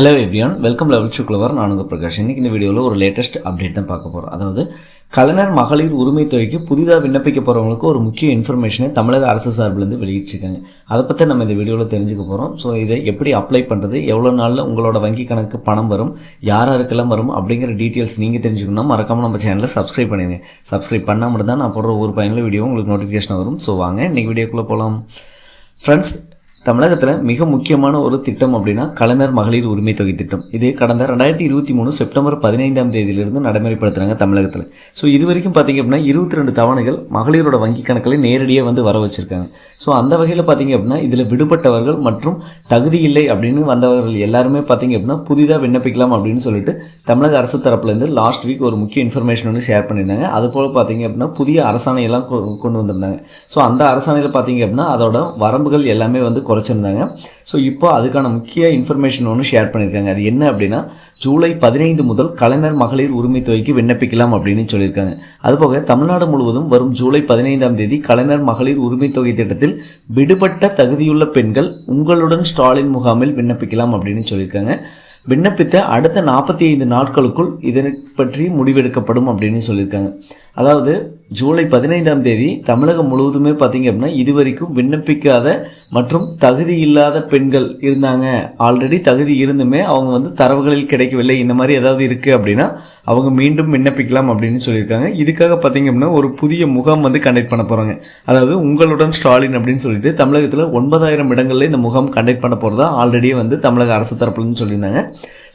Hello everyone welcome லெவல் சுக்லவர் நான் உங்கள் பிரகாஷ். இன்றைக்கி இந்த வீடியோவில் ஒரு லேட்டஸ்ட் அப்டேட் தான் பார்க்க போகிறோம் அதாவது கலைஞர் மகளிர் உரிமை தொகைக்கு புதிதாக விண்ணப்பிக்க போகிறவங்களுக்கு ஒரு முக்கிய இன்ஃபர்மேஷனை தமிழக அரசு சார்பிலேருந்து வெளியிட்டிருக்காங்க. அதை பற்றி நம்ம இந்த வீடியோவில் தெரிஞ்சுக்க போகிறோம் ஸோ இதை எப்படி அப்ளை பண்ணுறது எவ்வளோ நாளில் உங்களோட வங்கி கணக்கு பணம் வரும்? யார் யாருக்கெல்லாம் வரும்? அப்படிங்கிற டீட்டெயில்ஸ் நீங்கள் தெரிஞ்சுக்கணும்னா மறக்காமல் நம்ம சேனலை சப்ஸ்கிரைப் பண்ணிடுங்க. சப்ஸ்கிரைப் பண்ணால் மட்டும் தான் நான் போடுற ஒரு பயனில் வீடியோ உங்களுக்கு நோட்டிஃபிகேஷன் வரும். ஸோ வாங்க இன்றைக்கி வீடியோக்குள்ளே போகலாம் ஃப்ரெண்ட்ஸ் தமிழகத்தில் மிக முக்கியமான ஒரு திட்டம் அப்படின்னா கலைஞர் மகளிர் உரிமை தொகை திட்டம். இது கடந்த ரெண்டாயிரத்தி இருபத்தி மூணு செப்டம்பர் பதினைந்தாம் தேதியிலிருந்து நடைமுறைப்படுத்துகிறாங்க தமிழகத்தில். ஸோ இது வரைக்கும் பார்த்தீங்க அப்படின்னா இருபத்தி ரெண்டு தவணைகள் மகளிரோட வங்கி கணக்கில் நேரடியாக வந்து வர வச்சுருக்காங்க. ஸோ அந்த வகையில் பார்த்தீங்க அப்படின்னா இதில் விடுபட்டவர்கள் மற்றும் தகுதி இல்லை அப்படின்னு வந்தவர்கள் எல்லாருமே பார்த்தீங்க அப்படின்னா புதிதாக விண்ணப்பிக்கலாம் அப்படின்னு சொல்லிட்டு தமிழக அரசு தரப்புலேருந்து லாஸ்ட் வீக் ஒரு முக்கிய இன்ஃபர்மேஷன் வந்து ஷேர் பண்ணியிருந்தாங்க. அது போல் பார்த்தீங்க அப்படின்னா புதிய அரசாணையெல்லாம் கொ- கொண்டு வந்திருந்தாங்க. ஸோ அந்த அரசாணையில் பார்த்தீங்க அப்படின்னா அதோட வரம்புகள் எல்லாமே வந்து குறைச்சிருந்தாங்க ஸோ இப்போ அதுக்கான முக்கிய இன்ஃபர்மேஷன் ஒன்று ஷேர் பண்ணியிருக்காங்க அது என்ன அப்படின்னா ஜூலை பதினைந்து முதல் கலைஞர் மகளிர் உரிமை தொகைக்கு விண்ணப்பிக்கலாம் அப்படின்னு சொல்லியிருக்காங்க. அதுபோக தமிழ்நாடு முழுவதும் வரும் ஜூலை பதினைந்தாம் தேதி கலைஞர் மகளிர் உரிமை தொகை திட்டத்தில் விடுபட்ட தகுதியுள்ள பெண்கள் உங்களுடன் ஸ்டாலின் முகாமில் விண்ணப்பிக்கலாம் அப்படின்னு சொல்லியிருக்காங்க. விண்ணப்பித்த அடுத்த நாற்பத்தி ஐந்து நாட்களுக்குள் இதனை பற்றி முடிவெடுக்கப்படும் அப்படின்னு சொல்லியிருக்காங்க. அதாவது ஜூலை பதினைந்தாம் தேதி தமிழகம் முழுவதுமே பார்த்தீங்க அப்படின்னா இதுவரைக்கும் விண்ணப்பிக்காத மற்றும் தகுதி இல்லாத பெண்கள் இருந்தாங்க. ஆல்ரெடி தகுதி இருந்துமே அவங்க வந்து தரவுகளில் கிடைக்கவில்லை. இந்த மாதிரி ஏதாவது இருக்குது அப்படின்னா அவங்க மீண்டும் விண்ணப்பிக்கலாம் அப்படின்னு சொல்லியிருக்காங்க. இதுக்காக பார்த்தீங்க அப்படின்னா ஒரு புதிய முகாம் வந்து கண்டக்ட் பண்ண போகிறாங்க அதாவது உங்களுடன் ஸ்டாலின் அப்படின்னு சொல்லிட்டு தமிழகத்தில் ஒன்பதாயிரம் இடங்களில் இந்த முகாம் கண்டக்ட் பண்ண போகிறதா ஆல்ரெடி வந்து தமிழக அரசு தரப்புலன்னு சொல்லியிருந்தாங்க.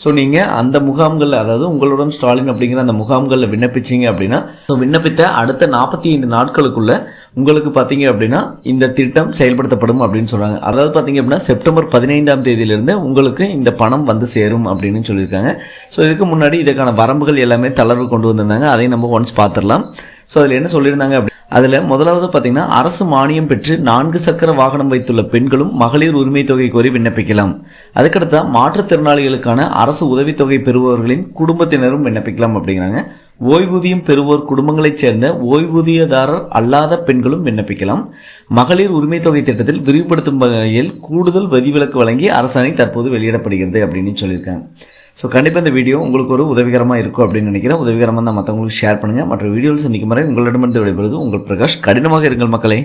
ஸோ நீங்கள் அந்த முகாம்களில் அதாவது உங்களுடன் ஸ்டாலின் அப்படிங்கிற அந்த முகாம்களில் விண்ணப்பிச்சீங்க அப்படின்னா ஸோ விண்ணப்பித்த அடுத்த நாற்பத்தி ஐந்து நாட்களுக்குள்ள உங்களுக்கு பார்த்தீங்க அப்படின்னா இந்த திட்டம் செயல்படுத்தப்படும் அப்படின்னு சொல்கிறாங்க அதாவது பார்த்தீங்க அப்படின்னா செப்டம்பர் பதினைந்தாம் தேதியிலிருந்து உங்களுக்கு இந்த பணம் வந்து சேரும் அப்படின்னு சொல்லியிருக்காங்க. ஸோ இதுக்கு முன்னாடி இதுக்கான வரம்புகள் எல்லாமே தளர்வு கொண்டு வந்திருந்தாங்க. அதையும் நம்ம ஒன்ஸ் பார்த்துடலாம். ஸோ அதில் என்ன சொல்லியிருந்தாங்க அப்படி? அதில் முதலாவது பார்த்தீங்கன்னா அரசு மானியம் பெற்று நான்கு சக்கர வாகனம் வைத்துள்ள பெண்களும் மகளிர் உரிமை தொகை கோரி விண்ணப்பிக்கலாம். அதுக்கடுத்தா மாற்றுத்திறனாளிகளுக்கான அரசு உதவித்தொகை பெறுபவர்களின் குடும்பத்தினரும் விண்ணப்பிக்கலாம் அப்படிங்கிறாங்க. ஓய்வூதியம் பெறுவோர் குடும்பங்களைச் சேர்ந்த ஓய்வூதியதாரர் அல்லாத பெண்களும் விண்ணப்பிக்கலாம். மகளிர் உரிமை தொகை திட்டத்தில் விரிவுபடுத்தும் வகையில் கூடுதல் வதிவிலக்கு வழங்கி அரசாணை தற்போது வெளியிடப்படுகிறது அப்படின்னு சொல்லியிருக்காங்க. ஸோ கண்டிப்பாக இந்த வீடியோ உங்களுக்கு ஒரு உதவிகரமாக இருக்கும் அப்படின்னு நினைக்கிறேன். உதவிகரமாக தான் மற்றவங்களுக்கு ஷேர் பண்ணுங்கள் மற்ற வீடியோவில் சந்திக்கும் வரை உங்களிடமிருந்து விடைபெறுவது உங்கள் பிரகாஷ். கடினமாக இருங்கள் மக்களே.